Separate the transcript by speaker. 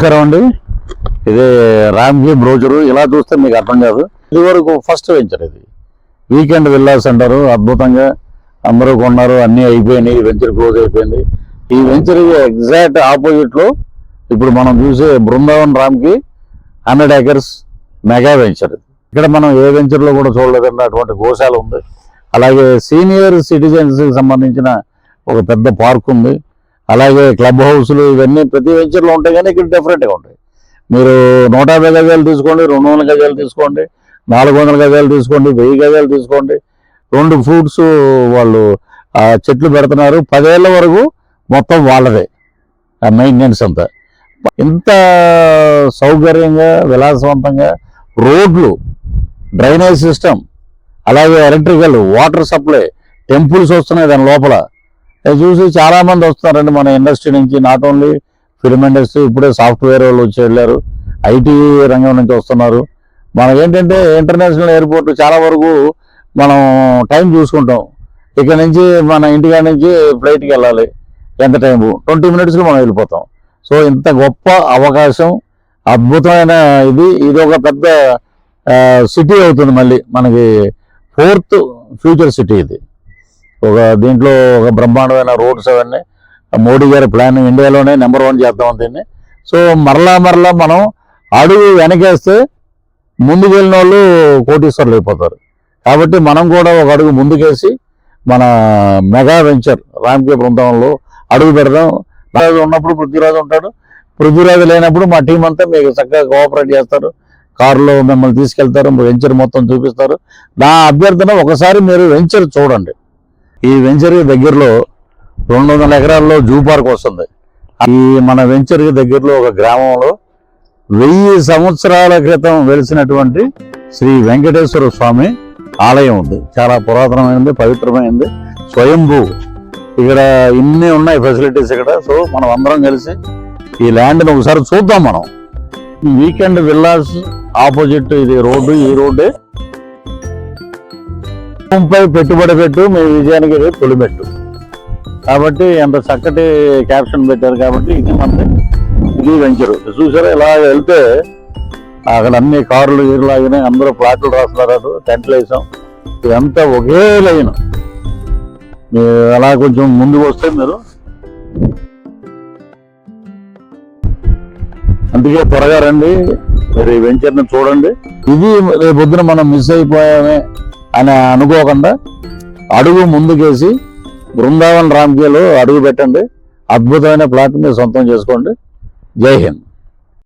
Speaker 1: నమస్కారం అండి. ఇది రామ్జీ బ్రోచరు ఇలా చూస్తే మీకు అర్థం కాదు. ఇది వరకు ఫస్ట్ వెంచర్ ఇది. వీకెండ్ విల్లాస్ అంటారు. అద్భుతంగా అందరూ కొన్నారు. అన్నీ అయిపోయినాయి. వెంచర్ క్లోజ్ అయిపోయింది. ఈ వెంచర్ ఎగ్జాక్ట్ ఆపోజిట్లో ఇప్పుడు మనం చూసే బృందావన్ రామ్కి హండ్రెడ్ ఏకర్స్ మెగా వెంచర్ ఇది. ఇక్కడ మనం ఏ వెంచర్లో కూడా చూడలేదండి అటువంటి గోశాల ఉంది. అలాగే సీనియర్ సిటిజన్స్కి సంబంధించిన ఒక పెద్ద పార్క్ ఉంది. అలాగే క్లబ్ హౌస్లు ఇవన్నీ ప్రతి వెంచర్లో ఉంటాయి కానీ ఇక్కడ డిఫరెంట్గా ఉంటాయి. మీరు నూట యాభై గజాలు తీసుకోండి రెండు వందల గజాలు తీసుకోండి నాలుగు వందల గజాలు తీసుకోండి వెయ్యి గజాలు తీసుకోండి. రెండు ఫ్రూట్స్ వాళ్ళు చెట్లు పెడుతున్నారు. పదేళ్ళ వరకు మొత్తం వాళ్ళదే ఆ మెయింటెనెన్స్ అంతా. ఇంత సౌకర్యంగా విలాసవంతంగా రోడ్లు డ్రైనేజ్ సిస్టమ్ అలాగే ఎలక్ట్రికల్ వాటర్ సప్లై టెంపుల్స్ వస్తున్నాయి దాని లోపల. చూసి చాలా మంది వస్తున్నారండి మన ఇండస్ట్రీ నుంచి. నాట్ ఓన్లీ ఫిల్మ్ ఇండస్ట్రీ ఇప్పుడే సాఫ్ట్వేర్ వాళ్ళు వచ్చి వెళ్ళారు. ఐటీ రంగం నుంచి వస్తున్నారు. మనకి ఏంటంటే ఇంటర్నేషనల్ ఎయిర్పోర్ట్ చాలా వరకు మనం టైం చూసుకుంటాం. ఇక్కడ నుంచి మన ఇంటికాడ నుంచి ఫ్లైట్కి వెళ్ళాలి. ఎంత టైం ట్వంటీ మినిట్స్లో మనం వెళ్ళిపోతాం. సో ఇంత గొప్ప అవకాశం అద్భుతమైన ఇది. ఇది ఒక పెద్ద సిటీ అవుతుంది మళ్ళీ. మనకి ఫోర్త్ ఫ్యూచర్ సిటీ ఇది. ఒక దీంట్లో ఒక బ్రహ్మాండమైన రోడ్స్ అవన్నీ. మోడీ గారి ప్లాన్ ఇండియాలోనే నెంబర్ వన్ చేద్దాం దీన్ని. సో మరలా మరలా మనం అడుగు వెనకేస్తే ముందుకు వెళ్ళిన వాళ్ళు కోటీశ్వర్లు అయిపోతారు. కాబట్టి మనం కూడా ఒక అడుగు ముందుకేసి మన మెగా వెంచర్ రామ్కే బృందంలో అడుగు పెడదాం. రాజు ఉన్నప్పుడు పృథ్వీరాజు ఉంటాడు. పృథ్వీరాజు లేనప్పుడు మా టీం అంతా మీకు చక్కగా కోఆపరేట్ చేస్తారు. కారులో మిమ్మల్ని తీసుకెళ్తారు. వెంచర్ మొత్తం చూపిస్తారు. నా అభ్యర్థన ఒకసారి మీరు వెంచర్ చూడండి. ఈ వెంచర్ దగ్గరలో రెండు వందల ఎకరాల్లో జూ పార్క్ వస్తుంది. ఈ మన వెంచర్ దగ్గరలో ఒక గ్రామంలో వెయ్యి సంవత్సరాల క్రితం వెలిసినటువంటి శ్రీ వెంకటేశ్వర స్వామి ఆలయం ఉంది. చాలా పురాతనమైనది పవిత్రమైనది స్వయంభూ. ఇక్కడ ఇన్ని ఉన్నాయి ఫెసిలిటీస్ ఇక్కడ. సో మనం అందరం కలిసి ఈ ల్యాండ్ని ఒకసారి చూద్దాం మనం. వీకెండ్ విల్లాస్ ఆపోజిట్ ఇది రోడ్డు ఈ రోడ్డే పై పెట్టుబడి పెట్టు మీ విజయానికి తొలిపెట్టు కాబట్టి ఎంత చక్కటి క్యాప్షన్ పెట్టారు కాబట్టి ఇది మనది ఇది వెంచరు చూసారా ఇలా వెళ్తే అక్కడ అన్ని కార్లు గీర్లు అందరూ ప్లాట్లు రాస్తున్నారు టెంట్లు వేసాం. ఇదంతా ఒకే లైన్. మీరు అలా కొంచెం ముందుకు వస్తే మీరు అందుకే త్వరగా రండి మరి వెంచర్ని చూడండి. ఇది రేపు పొద్దున మనం మిస్ అయిపోయామే. అని అనుకోకుండా అడుగు ముందుకేసి బృందావన్ రామ్కేలో అడుగు పెట్టండి. అద్భుతమైన ప్లాట్ మీరు సొంతం చేసుకోండి. జై హింద్.